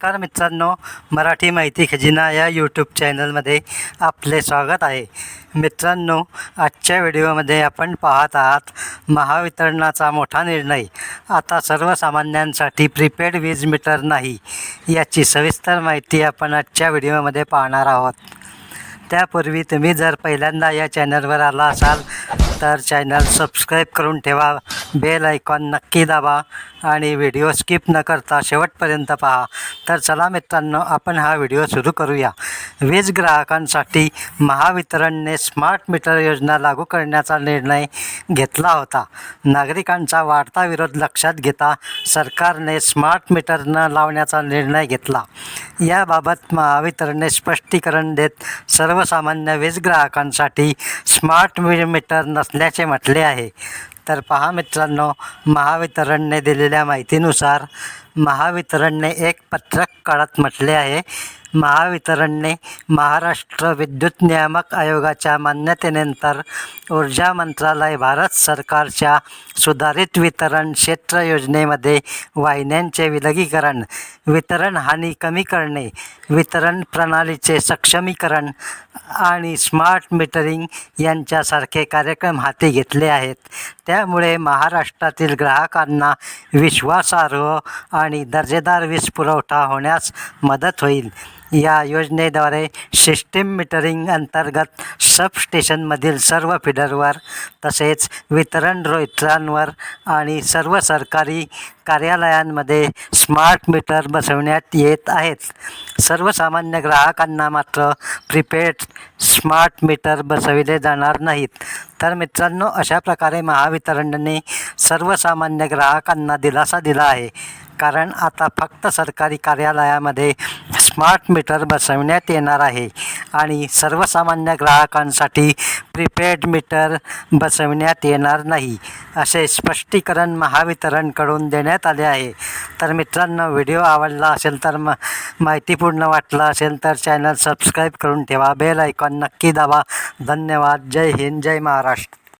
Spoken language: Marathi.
नमस्कार मित्रांनो मराठी माहिती खजिना या यूट्यूब चॅनलमध्ये आपले स्वागत आहे. मित्रांनो आजच्या व्हिडिओमध्ये आपण पाहत आहात महावितरणाचा मोठा निर्णय. आता सर्वसामान्यांसाठी प्रीपेड वीज मीटर नाही याची सविस्तर माहिती आपण आजच्या व्हिडिओमध्ये पाहणार आहोत. त्यापूर्वी तुम्ही जर पहिल्यांदा या चॅनलवर आला असाल तर चॅनल सबस्क्राईब करून ठेवा बेल आयकॉन नक्की दाबा आणि व्हिडिओ स्किप न करता शेवटपर्यंत पहा. तर चला मित्रांनो आपण हा व्हिडिओ सुरू करूया. वीज ग्राहकांसाठी महावितरणने स्मार्ट मीटर योजना लागू करण्याचा निर्णय घेतला होता. नागरिकांचा वाढता विरोध लक्षात घेता सरकारने स्मार्ट मीटर न लावण्याचा निर्णय घेतला. याबाबत महावितरणने स्पष्टीकरण देत सर्वसामान्य वीज ग्राहकांसाठी स्मार्ट मी मीटर नसल्याचे म्हटले आहे. तर पहा मित्रांनो महावितरणने दिलेल्या माहितीनुसार महावितरणने एक पत्रक काळात म्हटले आहे. महावितरणने महाराष्ट्र विद्युत नियामक आयोगाच्या मान्यतेनंतर ऊर्जा मंत्रालय भारत सरकारच्या सुधारित वितरण क्षेत्र योजनेमध्ये वाहिन्यांचे विलगीकरण वितरण हानी कमी करणे वितरण प्रणालीचे सक्षमीकरण आणि स्मार्ट मीटरिंग यांच्यासारखे कार्यक्रम हाती घेतले आहेत. त्यामुळे महाराष्ट्रातील ग्राहकांना विश्वासार्ह आणि दर्जेदार वीज पुरवठा होण्यास मदत होईल. या योजनेद्वारे सिस्टीम मीटरिंग अंतर्गत सबस्टेशनमधील सर्व फिडरवर तसेच वितरण रोहित्रांवर आणि सर्व सरकारी कार्यालयांमध्ये स्मार्ट मीटर बसवण्यात येत आहेत. सर्वसामान्य ग्राहकांना मात्र प्रीपेड स्मार्ट मीटर बसविले जाणार नाहीत. तर मित्रांनो अशा प्रकारे महावितरणने सर्वसामान्य ग्राहकांना दिलासा दिला आहे. कारण आता फक्त सरकारी कार्यालयामध्ये स्मार्ट मीटर बसवण्यात येणार आहे. आणि सर्वसामान्य ग्राहकांसाठी प्रीपेड मीटर बसवण्यात येणार नाही असे स्पष्टीकरण महावितरणकडून देण्यात आले आहे. तर मित्रांनो व्हिडिओ आवडला असेल तर म माहितीपूर्ण वाटला असेल तर चॅनल सबस्क्राईब करून ठेवा. बेल आयकॉन नक्की दाबा. धन्यवाद. जय हिंद. जय महाराष्ट्र.